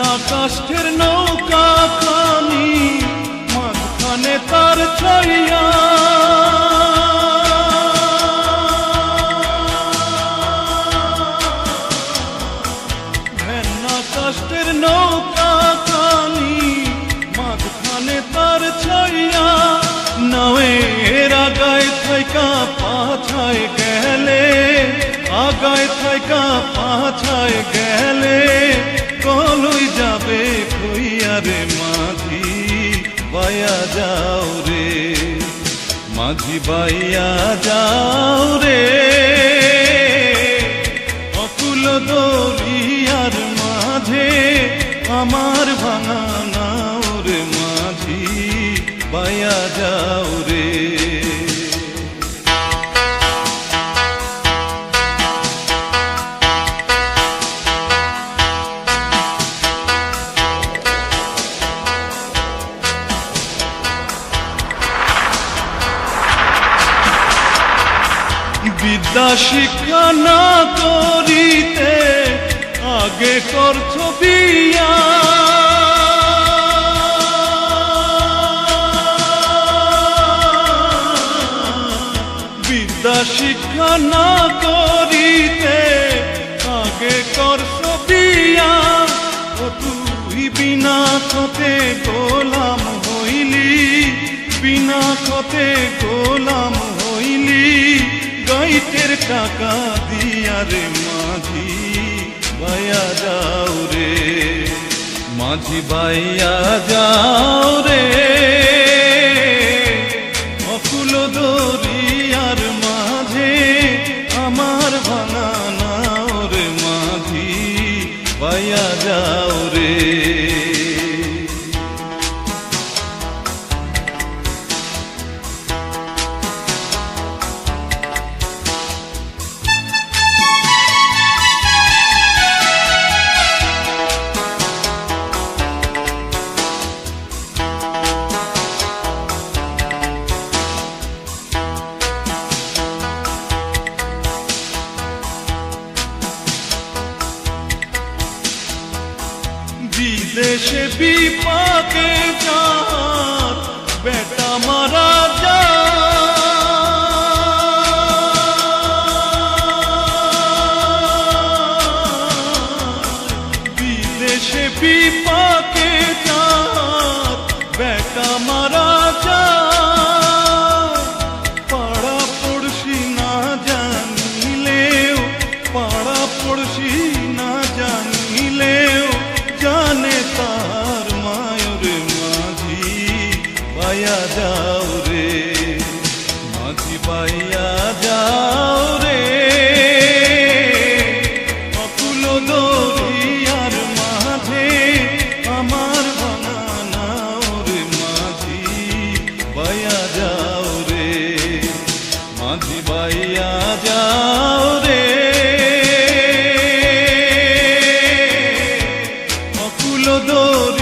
ভেন্না কাষ্ঠের নৌকা খানি মাঝখানে তার ছড়িয়া যাবে খুইয়া রে মাঝি বাইয়া যাও রে। মাঝি বাইয়া যাও রে। অকুল দরিয়ার মাঝে আমার ভাঙা নাও রে মাঝি বাইয়া যাও রে। শিক্ষা না করিতে আগে করছ বিয়া বিদ্যা শিক্ষা না করিতে আগে করছ বিয়া ও তুই বিনা খতে গোলাম হইলি, বিনা খতে গোলাম টাকা দিয়া রে মাঝি বাইয়া যাও রে। মাঝি বাইয়া যাও রে। বিদেশে বিপাকে পাইয়া যাও রে। দরিয়ার